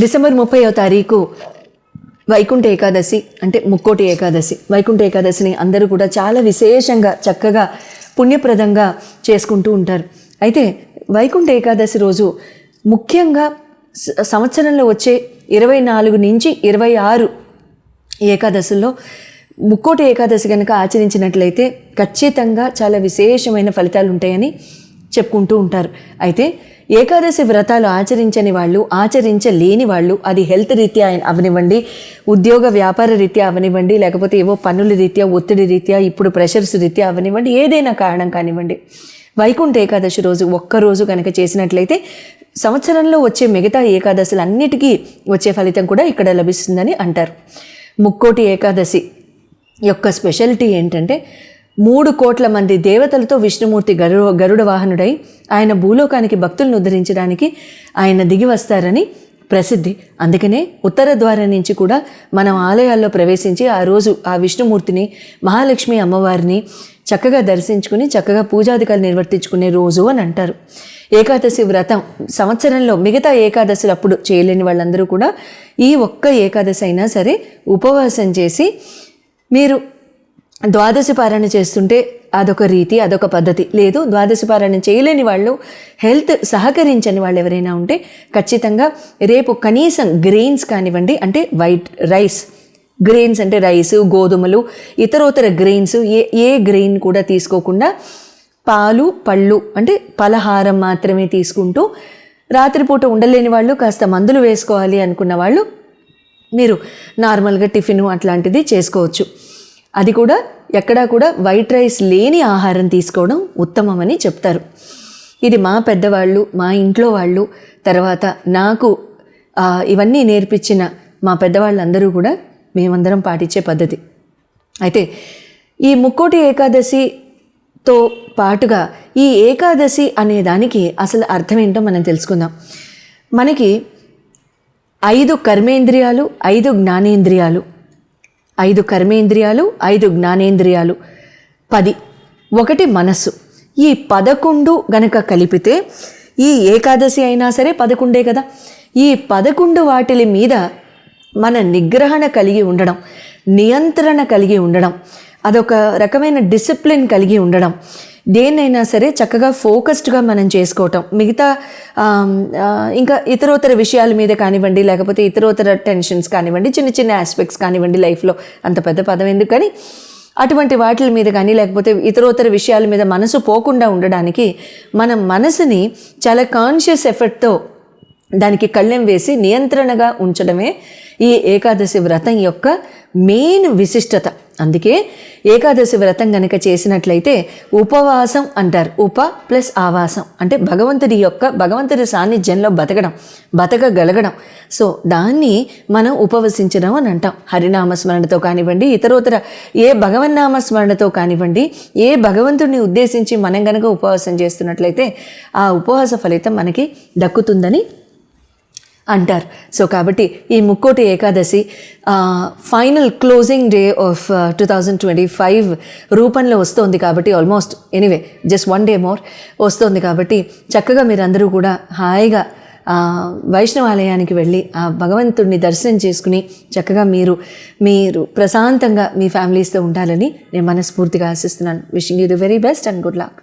December ముప్పైవ తారీఖు వైకుంఠ ఏకాదశి అంటే ముక్కోటి ఏకాదశి. వైకుంఠ ఏకాదశిని అందరూ కూడా చాలా విశేషంగా చక్కగా పుణ్యప్రదంగా చేసుకుంటూ ఉంటారు. అయితే వైకుంఠ ఏకాదశి రోజు ముఖ్యంగా సంవత్సరంలో వచ్చే ఇరవై నాలుగు నుంచి ఇరవై ఆరు ఏకాదశుల్లో ముక్కోటి ఏకాదశి కనుక ఆచరించినట్లయితే ఖచ్చితంగా చాలా విశేషమైన ఫలితాలు ఉంటాయని చెప్పుకుంటూ ఉంటారు. అయితే ఏకాదశి వ్రతాలు ఆచరించని వాళ్ళు ఆచరించలేని వాళ్ళు అది హెల్త్ రీత్యా అవనివ్వండి ఉద్యోగ వ్యాపార రీత్యా అవనివ్వండి లేకపోతే ఏవో పనుల రీత్యా ఒత్తిడి రీత్యా ఇప్పుడు ప్రెషర్స్ రీత్యా అవనివ్వండి ఏదైనా కారణం కానివ్వండి. వైకుంఠ ఏకాదశి రోజు ఒక్క రోజు కనుక చేసినట్లయితే సంవత్సరంలో వచ్చే మిగతా ఏకాదశులు అన్నిటికీ వచ్చే ఫలితం కూడా ఇక్కడ లభిస్తుందని అంటారు. ముక్కోటి ఏకాదశి యొక్క స్పెషాలిటీ ఏంటంటే మూడు కోట్ల మంది దేవతలతో విష్ణుమూర్తి గరు గరుడ వాహనుడై ఆయన భూలోకానికి భక్తులను ఉద్ధరించడానికి ఆయన దిగి వస్తారని ప్రసిద్ధి. అందుకనే ఉత్తర ద్వారం నుంచి కూడా మనం ఆలయాల్లో ప్రవేశించి ఆ రోజు ఆ విష్ణుమూర్తిని మహాలక్ష్మి అమ్మవారిని చక్కగా దర్శించుకుని చక్కగా పూజాధికారులు నిర్వర్తించుకునే రోజు అని అంటారు. ఏకాదశి వ్రతం సంవత్సరంలో మిగతా ఏకాదశులు అప్పుడు చేయలేని వాళ్ళందరూ కూడా ఈ ఒక్క ఏకాదశి అయినా సరే ఉపవాసం చేసి మీరు ద్వాదశి పారాయణ చేస్తుంటే అదొక రీతి అదొక పద్ధతి. లేదు ద్వాదశి పారాయణ చేయలేని వాళ్ళు హెల్త్ సహకరించని వాళ్ళు ఎవరైనా ఉంటే ఖచ్చితంగా రేపు కనీసం గ్రెయిన్స్ కానివ్వండి అంటే వైట్ రైస్ గ్రెయిన్స్ అంటే రైస్ గోధుమలు ఇతరోతర గ్రెయిన్స్ ఏ ఏ గ్రెయిన్ కూడా తీసుకోకుండా పాలు పళ్ళు అంటే పలహారం మాత్రమే తీసుకుంటూ రాత్రిపూట ఉండలేని వాళ్ళు కాస్త మందులు వేసుకోవాలి అనుకున్న వాళ్ళు మీరు నార్మల్గా టిఫిన్ అట్లాంటిది చేసుకోవచ్చు. అది కూడా ఎక్కడా కూడా వైట్ రైస్ లేని ఆహారం తీసుకోవడం ఉత్తమమని చెప్తారు. ఇది మా పెద్దవాళ్ళు మా ఇంట్లో వాళ్ళు తర్వాత నాకు ఇవన్నీ నేర్పించిన మా పెద్దవాళ్ళందరూ కూడా మేమందరం పాటించే పద్ధతి. అయితే ఈ ముక్కోటి ఏకాదశితో పాటుగా ఈ ఏకాదశి అనే దానికి అసలు అర్థం ఏంటో మనం తెలుసుకుందాం. మనకి ఐదు కర్మేంద్రియాలు ఐదు జ్ఞానేంద్రియాలు. ఐదు కర్మేంద్రియాలు ఐదు జ్ఞానేంద్రియాలు. పది. ఒకటి మనస్సు. ఈ పదకొండు గనక కలిపితే ఈ ఏకాదశి అయినా సరే పదకొండే కదా. ఈ పదకొండు వాటిలి మీద మన నిగ్రహణ కలిగి ఉండడం నియంత్రణ కలిగి ఉండడం అదొక రకమైన డిసిప్లిన్ కలిగి ఉండడం. దేన్నైనా సరే చక్కగా ఫోకస్డ్గా మనం చేసుకోవటం. మిగతా ఇంకా ఇతరోతర విషయాల మీద కానివ్వండి లేకపోతే ఇతరోతర టెన్షన్స్ కానివ్వండి చిన్న చిన్న ఆస్పెక్ట్స్ కానివ్వండి లైఫ్లో అంత పెద్ద పదం ఎందుకు కానీ అటువంటి వాటి మీద కానీ లేకపోతే ఇతరోతర విషయాల మీద మనసు పోకుండా ఉండడానికి మనం మనసుని చాలా కాన్షియస్ ఎఫర్ట్తో దానికి కళ్ళెం వేసి నియంత్రణగా ఉంచడమే ఈ ఏకాదశి వ్రతం యొక్క మెయిన్ విశిష్టత. అందుకే ఏకాదశి వ్రతం గనక చేసినట్లయితే ఉపవాసం అంటారు. ఉప ప్లస్ ఆవాసం. అంటే భగవంతుడి యొక్క భగవంతుడి సాన్నిధ్యంలో బతకడం బతకగలగడం. సో దాన్ని మనం ఉపవసించడం అని అంటాం. హరినామ స్మరణతో కానివ్వండి ఇతరోతర ఏ భగవన్నామ స్మరణతో కానివ్వండి ఏ భగవంతుడిని ఉద్దేశించి మనం గనక ఉపవాసం చేస్తున్నట్లయితే ఆ ఉపవాస ఫలితం మనకి దక్కుతుందని అంటారు. సో కాబట్టి ఈ Mukkoti Ekadashi final closing day of two thousand twenty five రూపంలో వస్తోంది కాబట్టి almost anyway just one day more వస్తోంది కాబట్టి చక్కగా మీరందరూ కూడా హాయిగా వైష్ణవాలయానికి వెళ్ళి ఆ భగవంతుడిని దర్శనం చేసుకుని చక్కగా మీరు మీరు ప్రశాంతంగా మీ ఫ్యామిలీస్తో ఉండాలని నేను మనస్ఫూర్తిగా ఆశిస్తున్నాను. Wishing you the very best and good luck